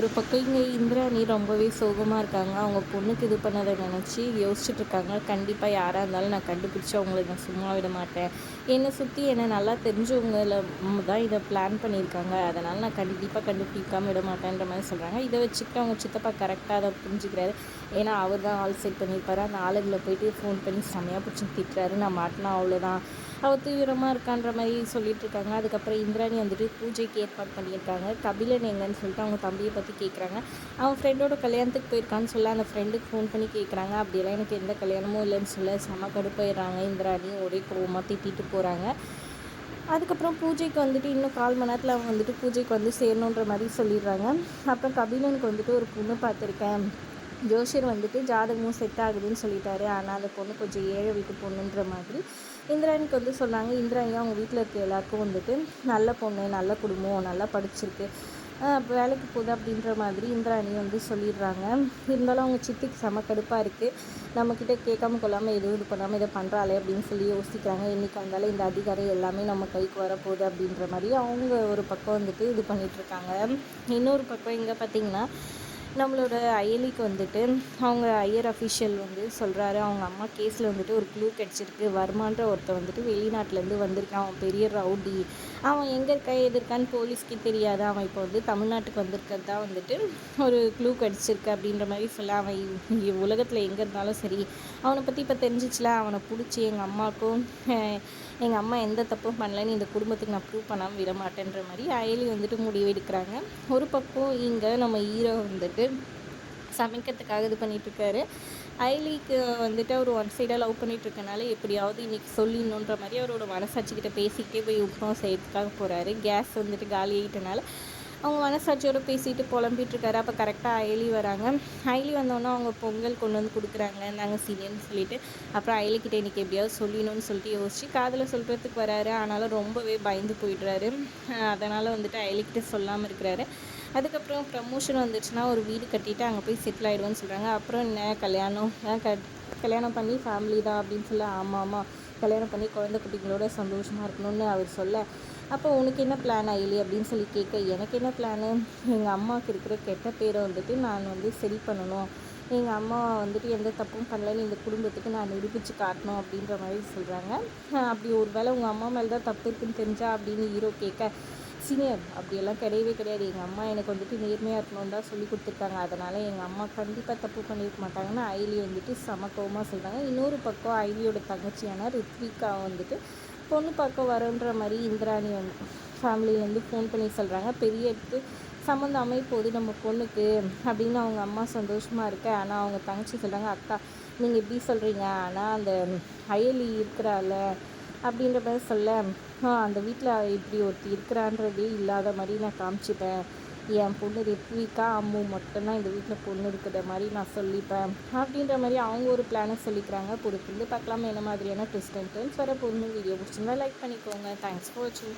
ஒரு பக்கம் இங்கே இந்திராணி ரொம்பவே சோகமாக இருக்காங்க. அவங்க பொண்ணுக்கு இது பண்ணதை நினச்சி யோசிச்சுட்டு இருக்காங்க. கண்டிப்பாக யாராக இருந்தாலும் நான் கண்டுபிடிச்சி அவங்கள நான் சும்மா விட மாட்டேன். என்னை சுற்றி என்னை நல்லா தெரிஞ்சவங்கள தான் இதை பிளான் பண்ணியிருக்காங்க. அதனால் நான் கண்டிப்பாக கண்டுபிடிக்காமல் விட மாட்டேன்ற மாதிரி சொல்கிறாங்க இதை வச்சுக்கிட்டு அவங்க சித்தப்பா கரெக்டாக அதை புரிஞ்சுக்கிறாரு. ஏன்னா அவர் தான் ஆல் செட் பண்ணியிருப்பாரு. அந்த ஆளுங்களை போயிட்டு ஃபோன் பண்ணி செமையாக பிடிச்சி திட்டுறாரு. நான் மாட்டினா அவ்வளோதான் அவள் தீவிரமாக இருக்கான்ற மாதிரி சொல்லிட்டு இருக்காங்க. அதுக்கப்புறம் இந்திராணி வந்துட்டு பூஜைக்கு ஏற்பாடு பண்ணியிருக்காங்க. கபிலன் எங்கன்னு சொல்லிட்டு அவங்க தம்பியை பற்றி கேட்குறாங்க அவன் ஃப்ரெண்டோட கல்யாணத்துக்கு போயிருக்கான்னு சொல்ல அந்த ஃப்ரெண்டுக்கு ஃபோன் பண்ணி கேட்குறாங்க அப்படியெல்லாம் எனக்கு எந்த கல்யாணமும் இல்லைன்னு சொல்ல செம கடுப்பாயிடுறாங்க இந்திராணி ஒரே குரோமாக திட்டிட்டு போகிறாங்க அதுக்கப்புறம் பூஜைக்கு வந்துட்டு இன்னும் கால் மணி நேரத்தில் அவங்க வந்துட்டு பூஜைக்கு வந்து சேரணுன்ற மாதிரி சொல்லிடுறாங்க. அப்புறம் கபிலனுக்கு வந்துட்டு ஒரு பொண்ணு பார்த்துருக்கேன். ஜோஷியர் வந்துட்டு ஜாதகமும் செட் ஆகுதுன்னு சொல்லிட்டாரு. ஆனால் அந்த பொண்ணு கொஞ்சம் ஏழை வீட்டு பொண்ணுன்ற மாதிரி. இந்திராணிக்கு வந்து சொன்னாங்க இந்திராணி அவங்க வீட்டில் இருக்க எல்லாருக்கும் வந்துட்டு நல்ல பொண்ணு நல்ல குடும்பம் நல்லா படிச்சிருக்கு. வேலைக்கு போகுது அப்படின்ற மாதிரி இந்திராணி வந்து சொல்லிடுறாங்க. இருந்தாலும் அவங்க சித்திக்கு செம கடுப்பாக இருக்குது நம்மக்கிட்ட கேட்காம கொள்ளாமல் எதுவும் இது பண்ணாமல் இதை பண்ணுறாளே அப்படின்னு சொல்லி யோசிக்கிறாங்க. இன்றைக்கி வந்தாலும் இந்த அதிகாரம் எல்லாமே நம்ம கைக்கு வரப்போகுது அப்படின்ற மாதிரி அவங்க ஒரு பக்கம் வந்துட்டு இது பண்ணிகிட்ருக்காங்க இன்னொரு பக்கம் இங்கே பார்த்திங்கன்னா நம்மளோட அயலிக்கு வந்துட்டு அவங்க ஐயர் அஃபிஷியல் வந்து சொல்கிறாரு அவங்க அம்மா கேஸில் வந்துட்டு ஒரு க்ளூ கிடச்சிருக்கு. வருமான்ற ஒருத்தர் வந்துட்டு வெளிநாட்டிலேருந்து வந்திருக்கான். அவன் பெரிய ரவுடி. அவன் எங்கே இருக்கா எது இருக்கான்னு போலீஸ்க்கு தெரியாது. அவன் இப்போ வந்து தமிழ்நாட்டுக்கு வந்திருக்கிறது தான் வந்துட்டு ஒரு க்ளூ கிடச்சிருக்கு அப்படின்ற மாதிரி சொல்ல அவன் உலகத்தில் எங்கே இருந்தாலும் சரி அவனை பற்றி இப்போ தெரிஞ்சிச்சுல. அவனை பிடிச்சி எங்கள் அம்மாவுக்கும் எங்கள் அம்மா எந்த தப்பும் பண்ணலன்னு இந்த குடும்பத்துக்கு நான் ப்ரூவ் பண்ணாமல் விட மாட்டேன்ற மாதிரி அயலி வந்துட்டு முடிவு எடுக்கிறாங்க. ஒரு பக்கம் இங்கே நம்ம ஹீரோ வந்துட்டு சமைக்கிறதுக்காக இது பண்ணிகிட்ருக்காரு ஐலிக்கு வந்துட்டு அவர் ஒன் சைடாக லவ் பண்ணிகிட்ருக்கனால எப்படியாவது இன்றைக்கி சொல்லிடணுன்ற மாதிரி அவரோட மனசாட்சிக்கிட்ட பேசிக்கிட்டே போய் உப்பும் செய்யறதுக்காக போகிறாரு கேஸ் வந்துட்டு காலி ஆகிட்டனால அவங்க மனசாட்சியோடு பேசிட்டு புலம்பிகிட்ருக்காரு அப்போ கரெக்டாக அயலி வராங்க. அயலி வந்தோன்னே அவங்க பொங்கல் கொண்டு வந்து கொடுக்குறாங்க நாங்கள் சீனியர்னு சொல்லிட்டு. அப்புறம் அயலிக்கிட்ட இன்றைக்கி எப்படியாவது சொல்லணும்னு சொல்லிட்டு யோசிச்சு காதில் சொல்கிறதுக்கு வராரு. ஆனாலும் ரொம்பவே பயந்து போயிடுறாரு. அதனால் வந்துட்டு அயலிக்கிட்ட சொல்லாமல் இருக்கிறாரு. அதுக்கப்புறம் ப்ரமோஷன் வந்துச்சுன்னா ஒரு வீடு கட்டிட்டு அங்கே போய் செட்டில் ஆகிடுவோன்னு சொல்கிறாங்க அப்புறம் என்ன? கல்யாணம். கல்யாணம் பண்ணி ஃபேமிலி தான் அப்படின்னு சொல்ல ஆமாம் ஆமாம் கல்யாணம் பண்ணி குழந்தை குட்டிங்களோட சந்தோஷமாக இருக்கணும்னு அவர் சொல்ல அப்போ உனக்கு என்ன பிளான் ஆயிலி அப்படின்னு சொல்லி கேட்க எனக்கு என்ன பிளானு எங்கள் அம்மாவுக்கு இருக்கிற கெட்ட பேரை வந்துட்டு நான் வந்து சரி பண்ணணும். எங்கள் அம்மா வந்துட்டு எந்த தப்பும் பண்ணலன்னு இந்த குடும்பத்துக்கு நான் நிரூபித்து காட்டணும் அப்படின்ற மாதிரி சொல்கிறாங்க அப்படி ஒரு வேளை உங்கள் அம்மா மேலே தான் தப்பு இருக்குன்னு தெரிஞ்சா அப்படின்னு ஹீரோ கேட்க சீனியர் அப்படியெல்லாம் கிடையவே கிடையாது. எங்கள் அம்மா எனக்கு வந்துட்டு நேர்மையாக இருக்கணும்னு தான் சொல்லி கொடுத்துருக்காங்க. அதனால் எங்கள் அம்மா கண்டிப்பாக தப்பு பண்ணியிருக்க மாட்டாங்கன்னு ஐலி வந்துட்டு சமக்கவமாக சொல்கிறாங்க இன்னொரு பக்கம் ஐலியோட தங்கச்சியான ரித்விகா வந்துட்டு பொண்ணு பக்கம் வரன்ற மாதிரி இந்திராணி வந்து ஃபேமிலியிலேருந்து ஃபோன் பண்ணி சொல்கிறாங்க பெரிய எடுத்து சம்மந்தம் அமைப்போது நம்ம பொண்ணுக்கு அப்படின்னு அவங்க அம்மா சந்தோஷமாக இருக்க. ஆனால் அவங்க தங்கச்சி சொல்கிறாங்க அக்கா நீங்கள் எப்படி சொல்கிறீங்க ஆனால் அந்த அயலி இருக்கிறால அப்படின்ற மாதிரி சொல்ல அந்த வீட்டில் இப்படி ஒருத்தி இருக்கிறான்றதே இல்லாத மாதிரி நான் காமிச்சிப்பேன். என் பொண்ணு ரித்விகா அம்மு மட்டும்தான் இந்த வீட்டில் பொண்ணு இருக்கிற மாதிரி நான் சொல்லிப்பேன். அப்படின்ற மாதிரி அவங்க ஒரு பிளானை சொல்லிக்கிறாங்க. பொறுத்து பார்க்கலாமா என்ன மாதிரியான ட்விஸ்ட் அண்ட் டர்ன்ஸ் வர பொண்ணு வீடியோ பிடிச்சிருந்தா லைக் பண்ணிக்கோங்க. தேங்க்ஸ் ஃபார் வாட்சிங்